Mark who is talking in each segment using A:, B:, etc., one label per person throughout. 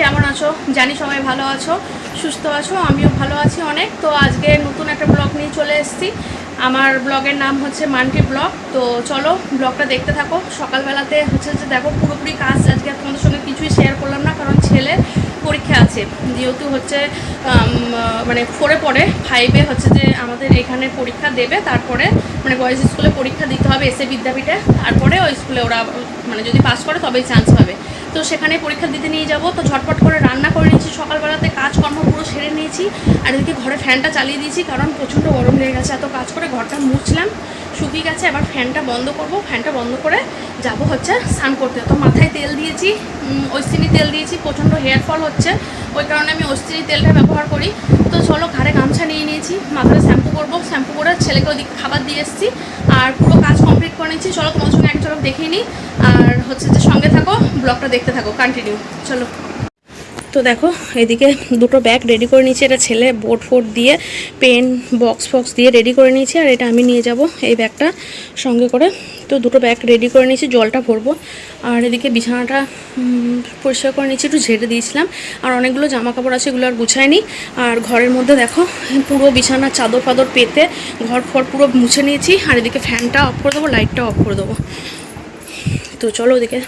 A: কেমন আছো? জানি সবাই ভালো আছো, সুস্থ আছো, আমিও ভালো আছি অনেক। তো আজকে নতুন একটা ব্লগ নিয়ে চলে এসেছি। আমার ব্লগের নাম হচ্ছে মান্টি ব্লগ। তো চলো ব্লগটা দেখতে থাকো। সকালবেলাতে হচ্ছে যে দেখো পুরোপুরি কাজ আজকে তোমাদের সঙ্গে কিছুই শেয়ার করলাম না, কারণ ছেলে পরীক্ষা আছে। যেহেতু হচ্ছে মানে ফোরে পড়ে ফাইভে হচ্ছে যে আমাদের এখানে পরীক্ষা দেবে, তারপরে মানে বয়েজ স্কুলে পরীক্ষা দিতে হবে এসে বিদ্যাপীঠে, তারপরে ওই স্কুলে ওরা মানে যদি পাস করে তবেই চান্স পাবে। তো সেখানে পরীক্ষা দিতে নিয়ে যাব, তো ঝটপট করে রান্না করে নিয়েছি, সকালবেলাতে কাজকর্ম পুরো সেরে নিয়েছি, আর এদিকে ঘরে ফ্যানটা চালিয়ে দিয়েছি, কারণ প্রচণ্ড গরম লেগে গেছে, এত কাজ করে ঘরটা মুছলাম। শুকিয়ে গেছে, এবার ফ্যানটা বন্ধ করব। ফ্যানটা বন্ধ করে যাব হচ্ছে স্নান করতে। তো মাথায় তেল দিয়েছি ঐশ্রিনী তেল দিয়েছি, প্রচণ্ড হেয়ার ফল হচ্ছে। ওই কারণে আমি ঐশ্রিনী তেলটা ব্যবহার করি। তো চলো, ঘাড়ে গামছা নিয়ে নিয়েছি, মাথায় শ্যাম্পু করব। শ্যাম্পু করে ছেলেকে ওদিকে খাবার দিয়ে এসেছি। আর পুরো কাজ কমপ্লিট করে নিয়েছি। চলো তোমার সঙ্গে এক চলক দেখিয়ে নিই। আর হচ্ছে যে সঙ্গে থাকো ব্লগটা দেখতে থাকো কন্টিনিউ চলো। তো দেখো, এদিকে দুটো ব্যাগ রেডি করে নিয়েছি। এটা ছেলে বোর্ড ফোর্ড দিয়ে পেন বক্স ফক্স দিয়ে রেডি করে নিয়েছি। আর এটা আমি নিয়ে যাব এই ব্যাগটা সঙ্গে করে। তো দুটো ব্যাগ রেডি করে নিয়েছি, জলটা ভরবো। আর এদিকে বিছানাটা পরিষ্কার করে নিয়েছি, একটু ঝেড়ে দিয়েছিলাম। আর অনেকগুলো জামা কাপড় আছে, এগুলো আর গুছাইনি। আর ঘরের মধ্যে দেখো, পুরো বিছানা চাদর ফাদর পেতে ঘর ফর পুরো মুছে নিয়েছি। আর এদিকে ফ্যানটা অফ করে দেবো লাইটটা অফ করে দেবো। তো চলো ওদিকে।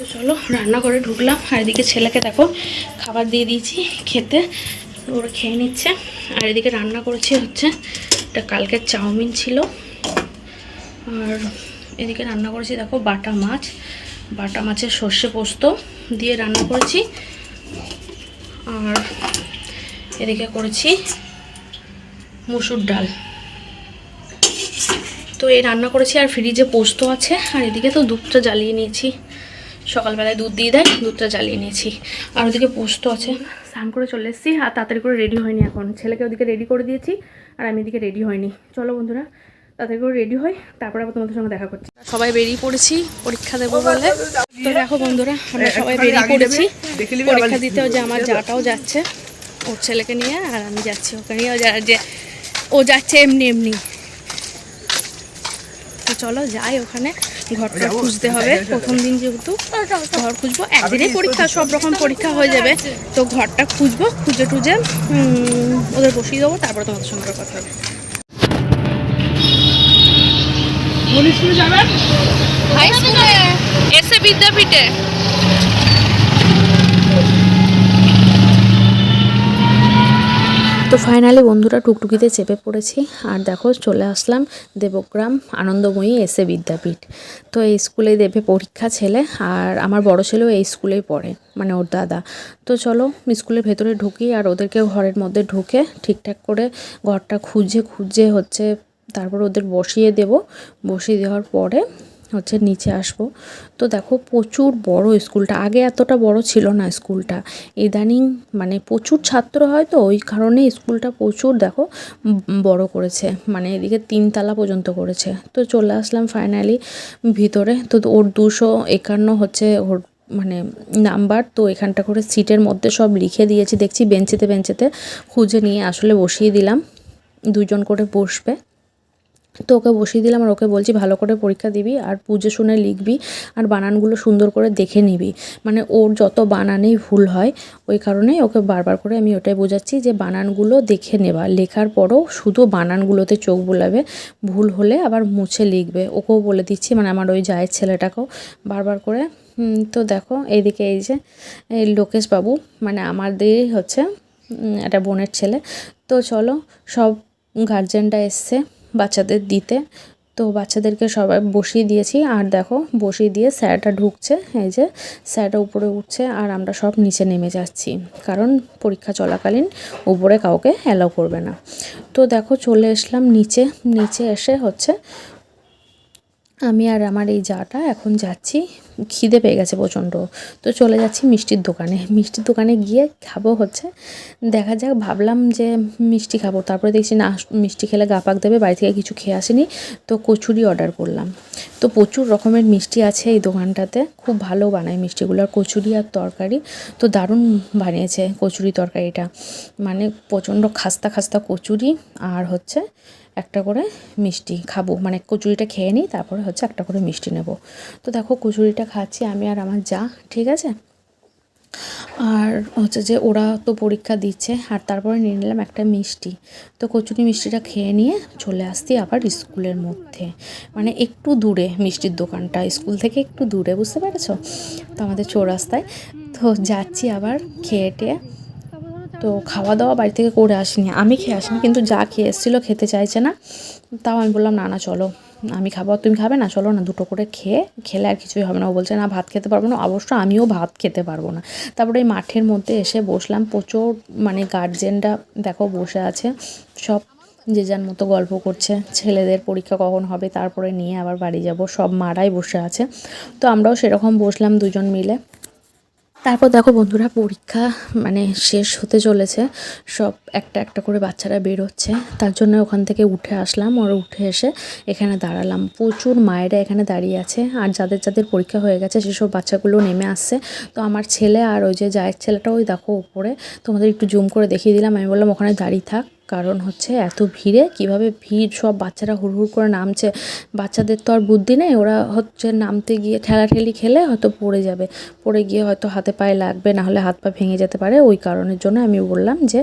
A: তো চলো রান্না করে ঢুকলাম। আর এদিকে ছেলেকে দেখো, খাবার দিয়ে দিয়েছি খেতে। ওরা খেয়ে নিচ্ছে। আর এদিকে রান্না করেছি হচ্ছে, এটা কালকে চাউমিন ছিল। আর এদিকে রান্না করেছি, দেখো, বাটা মাছ। বাটা মাছের সর্ষে পোস্ত দিয়ে রান্না করেছি। আর এদিকে করেছি মুসুর ডাল। তো এই রান্না করেছি, আর ফ্রিজে পোস্ত আছে। আর এদিকে তো দুধটা জ্বালিয়ে নিয়েছি। সকালবেলায় দুধ দিয়ে দেয় দুধটা জ্বালিয়ে নিয়েছি। আর ওদিকে পোস্ত আছে। স্নান করে চলে এসেছি আর তাড়াতাড়ি করে রেডি হয়নি এখন। ছেলেকে ওদিকে রেডি করে দিয়েছি আর আমি এদিকে রেডি হয়নি। চলো বন্ধুরা তাড়াতাড়ি করে রেডি হই তারপরে আবার তোমাদের সঙ্গে দেখা করছি। সবাই বেরিয়ে পড়েছি পরীক্ষা দেবো বলে। তো দেখো বন্ধুরা আমরা সবাই বেরিয়ে পড়েছি। পরীক্ষা দিতেও যে আমার যাটাও যাচ্ছে ওর ছেলেকে নিয়ে আর আমি যাচ্ছি ওকে নিয়ে। যে ও যাচ্ছে এমনি এমনি। তো চলো যাই ওখানে। ঘরটা খুঁজতে হবে। প্রথম দিন যেহেতু ঘর খুঁজবো। একদিনে পরীক্ষা সব রকম পরীক্ষা হয়ে যাবে। তো ঘরটা খুঁজবো খুঁজে টুজে উম, ওদের বসিয়ে দেবো তারপরে তোমাদের সঙ্গে কথা হবে। হাই স্কুলে এসে বিদ্যাপীঠে। তো ফাইনালি বন্ধুরা টুকটুকিতে চেপে পড়েছি। আর দেখো, চলে আসলাম দেবগ্রাম আনন্দময়ী এসে বিদ্যাপীঠ। তো এই স্কুলেই দেবে পরীক্ষা ছেলে, আর আমার বড় ছেলেও এই স্কুলেই পড়ে মানে ওর দাদা। তো চলো, স্কুলের ভেতরে ঢুকি, আর ওদেরকে ঘরের মধ্যে ঢুকে ঠিকঠাক করে ঘরটা খুঁজে খুঁজে হচ্ছে, তারপর ওদের বসিয়ে দেব। বসিয়ে দেওয়ার পরে হচ্ছে নিচে আসব। তো দেখো প্রচুর বড় স্কুলটা, আগে এতটা বড় ছিল না স্কুলটা। ইদানিং মানে প্রচুর ছাত্র হয় তো, ওই কারণে স্কুলটা প্রচুর দেখো বড় করেছে। মানে এদিকে তিনতলা পর্যন্ত করেছে। তো চলে আসলাম ফাইনালি ভিতরে। তো ওর দুশো একান্ন হচ্ছে ওর মানে নাম্বার। তো এখানটা করে সিটের মধ্যে সব লিখে দিয়েছি। দেখছি বেঞ্চেতে বেঞ্চেতে খুঁজে নিয়ে আসলে বসিয়ে দিলাম। দুজন করে বসবে। তো ওকে বসিয়ে দিলাম আর ওকে বলছি ভালো করে পরীক্ষা দিবি আর পুজো শুনে লিখবি আর বানানগুলো সুন্দর করে দেখে নিবি। মানে ওর যত বানানেই ভুল হয়, ওই কারণে ওকে বারবার করে আমি ওটাই বোঝাচ্ছি যে বানানগুলো দেখে নেবা। লেখার পরও শুধু বানানগুলোতে চোখ বোলাবে, ভুল হলে আবার মুছে লিখবে। ওকেও বলে দিচ্ছি মানে আমার ওই জায়ের ছেলেটাকেও বারবার করে। তো দেখো, এইদিকে এই যে, এই লোকেশ বাবু মানে আমাদেরই হচ্ছে একটা বোনের ছেলে। তো চলো, সব গার্জেনরা এসছে। বাচ্চাদের দিতে। তো বাচ্চাদেরকে সবাই বসিয়ে দিয়েছি। আর দেখো, বসিয়ে দিয়ে স্যারটা ঢুকছে। এই যে, স্যারটা উপরে উঠছে আর আমরা সব নিচে নেমে যাচ্ছি। কারণ পরীক্ষা চলাকালীন উপরে কাউকে অ্যালাউ করবে না। তো দেখো, চলে আসলাম নিচে। নিচে এসে হচ্ছে আমি আর আমার এই যাটা, এখন যাচ্ছি, খিদে পেয়ে গেছে প্রচণ্ড। তো চলে যাচ্ছি মিষ্টির দোকানে। মিষ্টির দোকানে গিয়ে খাব হচ্ছে। দেখা যাক, ভাবলাম যে মিষ্টি খাব। তারপরে দেখছি না, মিষ্টি খেলে গা পাক দেবে, বাড়ি থেকে কিছু খেয়ে আসিনি। তো কচুরি অর্ডার করলাম। তো প্রচুর রকমের মিষ্টি আছে এই দোকানটাতে। খুব ভালো বানায় মিষ্টিগুলো, আর কচুরি আর তরকারি। তো দারুণ বানিয়েছে কচুরি তরকারিটা। মানে প্রচণ্ড খাস্তা খাস্তা কচুরি, আর হচ্ছে একটা করে মিষ্টি খাব। মানে কচুরিটা খেয়ে নিই, তারপরে হচ্ছে একটা করে মিষ্টি নেব। তো দেখো কচুরিটা খাচ্ছি আমি আর আমার যা, ঠিক আছে? আর হচ্ছে যে ওরা তো পরীক্ষা দিচ্ছে, আর তারপরে নিয়ে নিলাম একটা মিষ্টি। তো কচুরি মিষ্টিটা খেয়ে নিয়ে চলে আসছি আবার স্কুলের মধ্যে। মানে একটু দূরে মিষ্টির দোকানটা, স্কুল থেকে একটু দূরে, বুঝতে পেরেছ? তো আমাদের চৌরাস্তায়। তো যাচ্ছি আবার খেয়ে টেয়ে। তো খাওয়া দাওয়া বাড়ি থেকে করে আসিনি। আমি খেয়ে আসিনি, কিন্তু যা খেয়ে এসেছিল খেতে চাইছে না। তাও আমি বললাম, না না, চলো। আমি খাব। তুমি খাবে? না, চলো না, দুটো করে খেয়ে, খেলে আর কিছুই হবে না। ও বলছে, না, ভাত খেতে পারব না। অবশ্য আমিও ভাত খেতে পারব না। তারপরে এই মাঠের মধ্যে এসে বসলাম। প্রচুর মানে গার্জেনরা দেখো বসে আছে। সব যে যার মতো গল্প করছে। ছেলেদের পরীক্ষা কখন হবে? তারপরে নিয়ে আবার বাড়ি যাব। সব মারাই বসে আছে। তো আমরাও সেরকম বসলাম দুজন মিলে। তারপর দেখো বন্ধুরা, পরীক্ষা মানে শেষ হতে চলেছে। সব একটা একটা করে বাচ্চারা বেরোচ্ছে। তার জন্য ওখান থেকে উঠে আসলাম। ওরা উঠে এসে এখানে দাঁড়ালাম। প্রচুর মায়েরা এখানে দাঁড়িয়ে আছে। আর যাদের যাদের পরীক্ষা হয়ে গেছে, সেসব বাচ্চাগুলো নেমে আসছে। তো আমার ছেলে আর ওই যে জায়ের ছেলেটা ওই দেখো উপরে। তোমাদের একটু জুম করে দেখিয়ে দিলাম। আমি বললাম, ওখানে দাঁড়িয়ে থাক। কারণ হচ্ছে এত ভিড়ে কীভাবে ভিড়, সব বাচ্চারা হুড় হুড় করে নামছে। বাচ্চাদের তো আর বুদ্ধি নেই, ওরা হচ্ছে নামতে গিয়ে ঠেলাঠেলি খেলে হয়তো পড়ে যাবে। পড়ে গিয়ে হয়তো হাতে পায়ে লাগবে, না হলে হাত পা ভেঙে যেতে পারে। ওই কারণের জন্য আমি বললাম যে,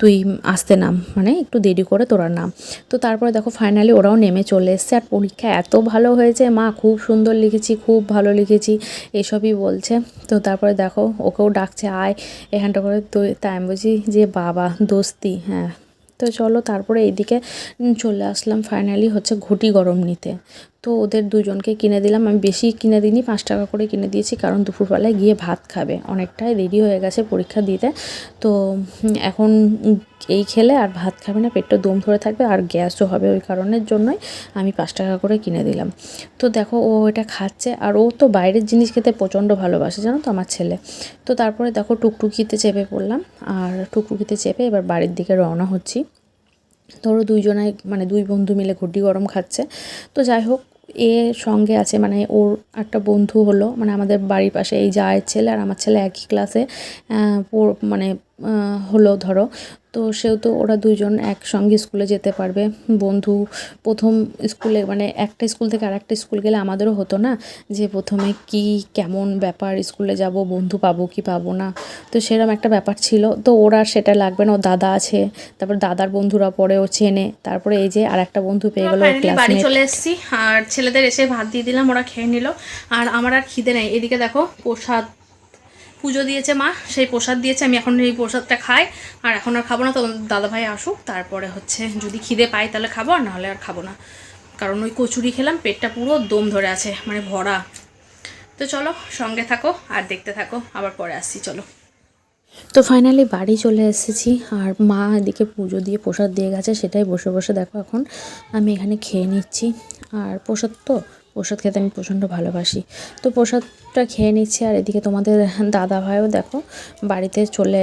A: তুই আসতে নাম মানে একটু দেরি করে তোরা নাম। তো তারপরে দেখো ফাইনালি ওরাও নেমে চলে এসছে। আর পরীক্ষা এত ভালো হয়েছে, মা খুব সুন্দর লিখেছি, খুব ভালো লিখেছি, এসবই বলছে। তো তারপরে দেখো ওকেও ডাকছে, আয়। এখানটা করে তো তাই আমি বলছি যে, বাবা, দোস্তি। হ্যাঁ তো চলো তারপরে এইদিকে চলে আসলাম ফাইনালি হচ্ছে ঘুটি গরম নিতে। তো ওদের দুজনকে কিনে দিলাম। আমি বেশি কিনে দিইনি, পাঁচ টাকা করে কিনে দিয়েছি কারণ দুপুরবেলায় গিয়ে ভাত খাবে। অনেকটাই দেরি হয়ে গেছে পরীক্ষা দিতে। তো এখন এই খেলে আর ভাত খাবে না, পেটটা দম ধরে থাকবে আর গ্যাসও হবে ওই কারণের জন্যই আমি পাঁচ টাকা করে কিনে দিলাম। তো দেখো, ও এটা খাচ্ছে আর ও তো বাইরের জিনিস খেতে প্রচণ্ড ভালোবাসে, জানো তো আমার ছেলে। তো তারপরে দেখো টুকটুকিতে চেপে পড়লাম আর টুকটুকিতে চেপে এবার বাড়ির দিকে রওনা হচ্ছি। ধরো দুইজনে মানে দুই বন্ধু মিলে ঘুটি গরম খাচ্ছে। তো যাই হোক, এ সঙ্গে আছে মানে ওর একটা বন্ধু হলো মানে আমাদের বাড়ির পাশে এই জায়ের ছেলে আর আমার ছেলে একই ক্লাসে মানে হলো ধরো। তো সেও তো ওরা দুজন একসঙ্গে স্কুলে যেতে পারবে। বন্ধু প্রথম স্কুলে মানে একটা স্কুল থেকে আর একটা স্কুল গেলে আমাদেরও হতো না যে প্রথমে কি কেমন ব্যাপার স্কুলে যাব বন্ধু পাবো কি পাবো না। তো সেরকম একটা ব্যাপার ছিল। তো ওরা সেটা লাগবে না ওর দাদা আছে তারপর দাদার বন্ধুরা পরে ও চেনে। তারপরে এই যে আর একটা বন্ধু পেয়ে গেলো
B: বাড়ি চলে এসেছি। আর ছেলেদের এসে ভাত দিয়ে দিলাম ওরা খেয়ে নিল। আর আমার আর খিদে নেই। এদিকে দেখো প্রসাদ পুজো দিয়েছে মা, সেই প্রসাদ দিয়েছে, আমি এখন এই প্রসাদটা খাই, আর এখন আর খাব না তো দাদা ভাই আসুক, তারপরে হচ্ছে যদি খিদে পাই তাহলে খাব, আর নাহলে আর খাব না। কারণ ওই কচুরি খেলাম, পেটটা পুরো দম ধরে আছে মানে ভরা। তো চলো, সঙ্গে থাকো, আর দেখতে থাকো, আবার পরে আসছি, চলো।
A: তো ফাইনালি বাড়ি চলে এসেছি, আর মা এদিকে পুজো দিয়ে প্রসাদ দিয়ে গেছে, সেটাই বসে বসে দেখো এখন। আমি এখানে খেয়ে নিচ্ছি, আর প্রসাদ তো প্রসাদ খেতে আমি প্রচণ্ড ভালোবাসি। তো প্রসাদটা খেয়ে নিচ্ছি আর এদিকে তোমাদের দাদা ভাইও দেখো বাড়িতে চলে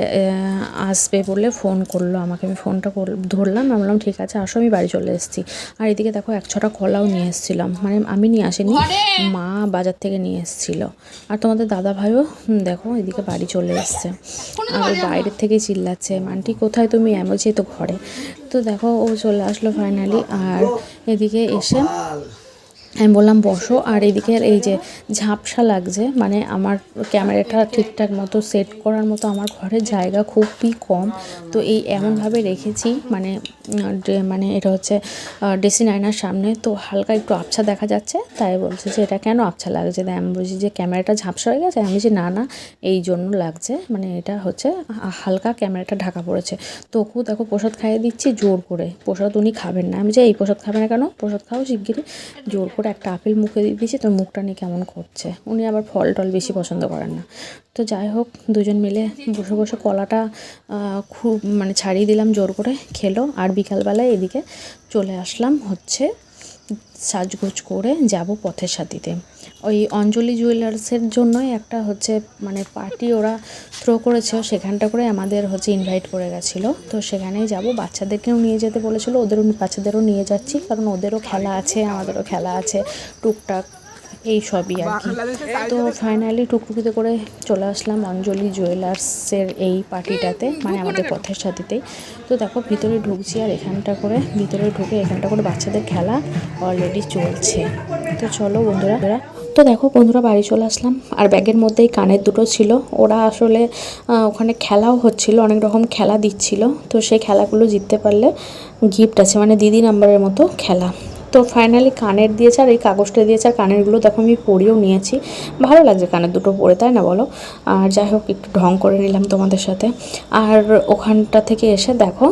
A: আসবে বলে ফোন করল আমাকে। আমি ফোনটা ধরলাম আমি বললাম ঠিক আছে আসো আমি বাড়ি চলে এসেছি। আর এদিকে দেখো এক ছটা কলাও নিয়ে এসেছিলাম। মানে আমি নিয়ে আসিনি মা বাজার থেকে নিয়ে এসেছিল। আর তোমাদের দাদা ভাইও দেখো এদিকে বাড়ি চলে এসছে। আর বাইরের থেকে চিল্লাচ্ছে আন্টি কোথায় তুমি? "এই তো ঘরে। তো দেখো ও চলে আসলো ফাইনালি আর এদিকে এসে আমি বললাম, বসো। আর এদিকে এই যে ঝাপসা লাগছে মানে আমার ক্যামেরাটা ঠিকঠাক মতো সেট করার মতো আমার ঘরের জায়গা খুবই কম। তো এই এমনভাবে রেখেছি মানে মানে এটা হচ্ছে ডেসিন আয়নার সামনে। তো হালকা একটু আবছা দেখা যাচ্ছে, তাই বলছে যে এটা কেন আবছা লাগছে? তাই আমি বলছি যে ক্যামেরাটা ঝাপসা হয়ে গেছে? আমি বলছি, না না, এই জন্য লাগছে। মানে এটা হচ্ছে হালকা ক্যামেরাটা ঢাকা পড়েছে। তো ওকেও দেখো প্রসাদ খাইয়ে দিচ্ছি, জোর করে। প্রসাদ উনি খাবেন না। আমি যে এই প্রসাদ খাবে না কেন? প্রসাদ খাও শিগগিরই। জোর করে একটা আপেল মুখে দিয়ে দিয়েছি তো মুখটা নিয়ে কেমন করছে? উনি আবার ফল টল বেশি পছন্দ করেন না। তো যাই হোক, দুজন মিলে বসে বসে কলাটা খুব মানে ছাড়িয়ে দিলাম জোর করে, খেলো। আর বিকালবেলায় এদিকে চলে আসলাম হচ্ছে সাজগোজ করে যাব পথের সাথীতে। ওই অঞ্জলি জুয়েলার্সের জন্যই একটা হচ্ছে মানে পার্টি ওরা থ্রো করেছে সেখানটা করে আমাদের হচ্ছে ইনভাইট করে গেছিল। তো সেখানেই যাব। বাচ্চাদেরকেও নিয়ে যেতে বলেছিল। ওদেরও, বাচ্চাদেরও নিয়ে যাচ্ছি। কারণ ওদেরও খেলা আছে, আমাদেরও খেলা আছে। টুকটাক এই সবই আর কি। তো ফাইনালি টুকটুকিতে করে চলে আসলাম অঞ্জলি জুয়েলার্সের এই পার্টিটাতে মানে আমাদের পথের সাথেতেই। তো দেখো, ভিতরে ঢুকছি আর এখানটা করে, ভিতরে ঢুকে এখানটা করে বাচ্চাদের খেলা অলরেডি চলছে। তো চলো বন্ধুরা, তো দেখো বন্ধুরা, বাড়ি চলে আসলাম। আর ব্যাগের মধ্যেই কানের দুটো ছিল। ওরা আসলে ওখানে খেলাও হচ্ছিল, অনেক রকম খেলা দিচ্ছিল। তো সেই খেলাগুলো জিততে পারলে গিফট আছে মানে দিদি নাম্বারের মতো খেলা। তো ফাইনালি কানের দিয়েছে আর এই কাগজটা দিয়েছে আর কানেরগুলো দেখো আমি পরেও নিয়েছি। ভালো লাগছে কানের দুটো পরে, তাই না বলো? আর যাই হোক, একটু ঢং করে নিলাম তোমাদের সাথে। আর ওখানটা থেকে এসে দেখো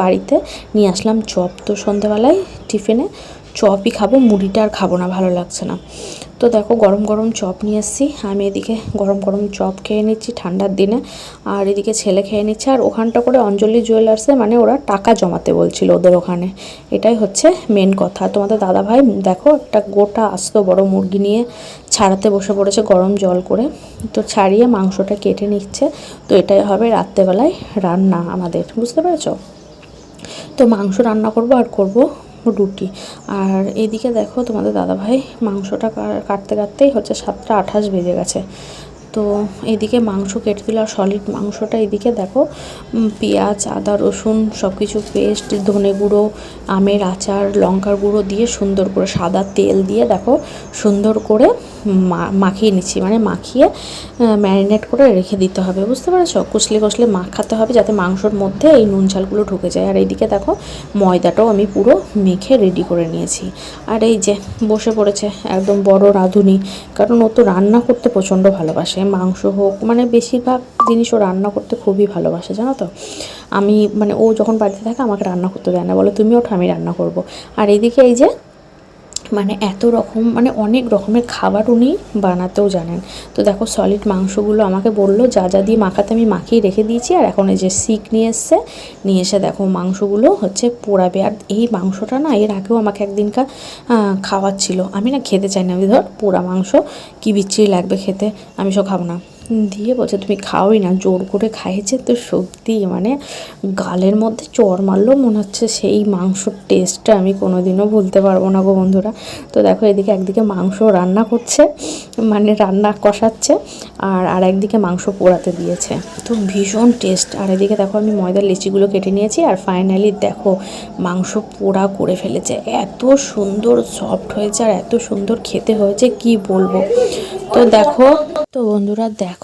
A: বাড়িতে নিয়ে আসলাম চপ। তো সন্ধেবেলায় টিফিনে চপই খাব, মুড়িটা আর খাব না, ভালো লাগছে না। তো দেখো গরম গরম চপ নিয়ে এসেছি। আমি এদিকে গরম গরম চপ খেয়ে নিচ্ছি ঠান্ডার দিনে। আর এদিকে ছেলে খেয়ে নিচ্ছে। আর ওখানটা করে অঞ্জলি জুয়েলার্সে মানে ওরা টাকা জমাতে বলছিল ওদের ওখানে। এটাই হচ্ছে মেন কথা। তোমাদের দাদা ভাই দেখো একটা গোটা আস্ত বড় মুরগি নিয়ে ছাড়াতে বসে পড়েছে গরম জল করে। তো ছাড়িয়ে মাংসটা কেটে নিচ্ছে। তো এটাই হবে রাত্রেবেলায় রান্না আমাদের। বুঝতে পেরেছ? তো মাংস রান্না করব আর করব রুটি। আর এদিকে দেখো তোমাদের দাদাভাই মাংসটা কাটতে কাটতেই হচ্ছে সাতটা আঠাশ বেজে গেছে। তো এদিকে মাংস কেটে দিল আর সলিড মাংসটা এদিকে দেখো পেঁয়াজ, আদা, রসুন সব কিছু পেস্ট ধনে গুঁড়ো, আমের আচার, লঙ্কার গুঁড়ো দিয়ে সুন্দর করে সাদা তেল দিয়ে দেখো সুন্দর করে মাখিয়ে নিচ্ছি। মানে মাখিয়ে ম্যারিনেট করে রেখে দিতে হবে, বুঝতে পেরেছ? কষলে কষলে মাখাতে হবে যাতে মাংসর মধ্যে এই নুন ঝালগুলো ঢুকে যায়। আর এইদিকে দেখো ময়দাটাও আমি পুরো মেখে রেডি করে নিয়েছি। আর এই যে বসে পড়েছে একদম বড় রাঁধুনি, কারণ ও তো রান্না করতে প্রচণ্ড ভালোবাসে। মাংস হোক মানে বেশিরভাগ জিনিসও রান্না করতে খুবই ভালোবাসে, জানো তো? আমি মানে ও যখন বাড়িতে থাকে আমাকে রান্না করতে দেয় না, বলে তুমি ওঠো, আমি রান্না করব। আর এদিকে এই যে মানে এত রকম মানে অনেক রকমের খাবার উনি বানাতেও জানেন। তো দেখো সলিড মাংসগুলো আমাকে বলল, যা যা দিয়ে মাখাতে আমি মাখিয়ে রেখে দিয়েছি, আর এখন এই যে শিক নিয়ে এসছে, নিয়ে এসে দেখো মাংসগুলো হচ্ছে পোড়াবে। আর এই মাংসটা না এর আগেও আমাকে একদিনকার খাওয়াচ্ছিল। আমি না খেতে চাই না, আমি ধর পোড়া মাংস কী বিচ্ছিরি লাগবে খেতে, আমি সব খাব না। দিয়ে বলছে, তুমি খাওই না, জোর করে খাইয়েছে তো সত্যি মানে গালের মধ্যে চর মারলো মনে হচ্ছে সেই মাংসর টেস্টটা আমি কোনোদিনও ভুলতে পারব না গো বন্ধুরা। তো দেখো এদিকে একদিকে মাংস রান্না করছে মানে রান্না কষাচ্ছে, আর আর একদিকে মাংস পোড়াতে দিয়েছে। তো ভীষণ টেস্ট। আর এদিকে দেখো আমি ময়দার লিচিগুলো কেটে নিয়েছি, আর ফাইনালি দেখো মাংস পোড়া করে ফেলেছে। এত সুন্দর সফট হয়েছে আর এত সুন্দর খেতে হয়েছে, কি বলব? তো দেখো, তো বন্ধুরা দেখো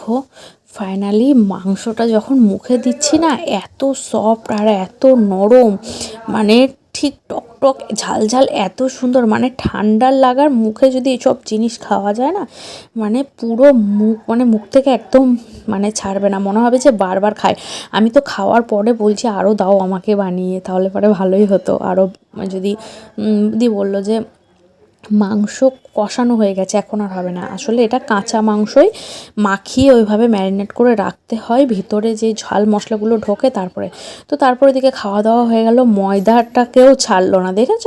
A: ফাইনালি মাংসটা যখন মুখে দিচ্ছি না, এত সফট আর এত নরম মানে ঠিক টক টক, ঝাল ঝাল, এত সুন্দর মানে ঠান্ডার লাগার মুখে যদি এসব জিনিস খাওয়া যায় না মানে পুরো মুখ মানে মুখ থেকে একদম মানে ছাড়বে না, মনে হবে যে বারবার খাই। আমি তো খাওয়ার পরে বলছি আরও দাও আমাকে বানিয়ে, তাহলে পরে ভালোই হতো। আরও যদি দি বলল যে মাংস কষানো হয়ে গেছে, এখন আর হবে না। আসলে এটা কাঁচা মাংসই মাখিয়ে ওইভাবে ম্যারিনেট করে রাখতে হয়, ভিতরে যে ঝাল মশলাগুলো ঢোকে তারপরে। তো তারপরে দিকে খাওয়া দাওয়া হয়ে গেল, ময়দাটাকেও ছাড়লো না, দেখেছ?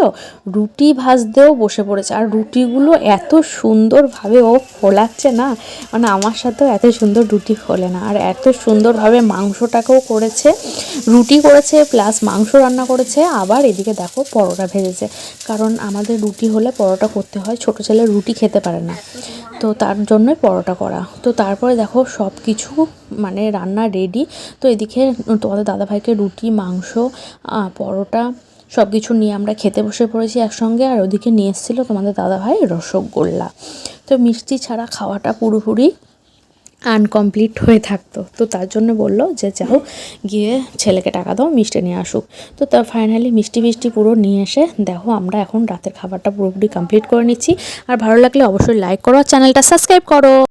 A: রুটি ভাজতেও বসে পড়েছে, আর রুটিগুলো এত সুন্দরভাবে ও ফোলাচ্ছে না মানে আমার সাথেও এত সুন্দর রুটি ফোলে না, আর এত সুন্দরভাবে মাংসটাকেও করেছে, রুটি করেছে, প্লাস মাংস রান্না করেছে, আবার এদিকে দেখো পরোটা ভেজেছে। কারণ আমাদের রুটি হলে পরোটা করতে হয়, ছোটো ছেলে রুটি খেতে পারে না। তো তার জন্যই পরোটা করা। তো তারপরে দেখো সব কিছু মানে রান্না রেডি তো এদিকে তোমাদের দাদাভাইকে রুটি, মাংস পরোটা সব কিছু নিয়ে আমরা খেতে বসে পড়েছি একসঙ্গে। আর ওদিকে নিয়ে এসেছিল তোমাদের দাদাভাই রসগোল্লা। তো মিষ্টি ছাড়া খাওয়াটা পুরোপুরি আনকমপ্লিট হয়ে থাকতো। তো তার জন্য বলল যে, যাও গিয়ে ছেলেকে টাকা দাও, মিষ্টি নিয়ে আসুক। তো তা ফাইনালি মিষ্টি মিষ্টি পুরো নিয়ে এসে, দেখো, আমরা এখন রাতের খাবারটা পুরোপুরি কমপ্লিট করে নিচ্ছি। আর ভালো লাগলে অবশ্যই লাইক করো চ্যানেলটা সাবস্ক্রাইব করো।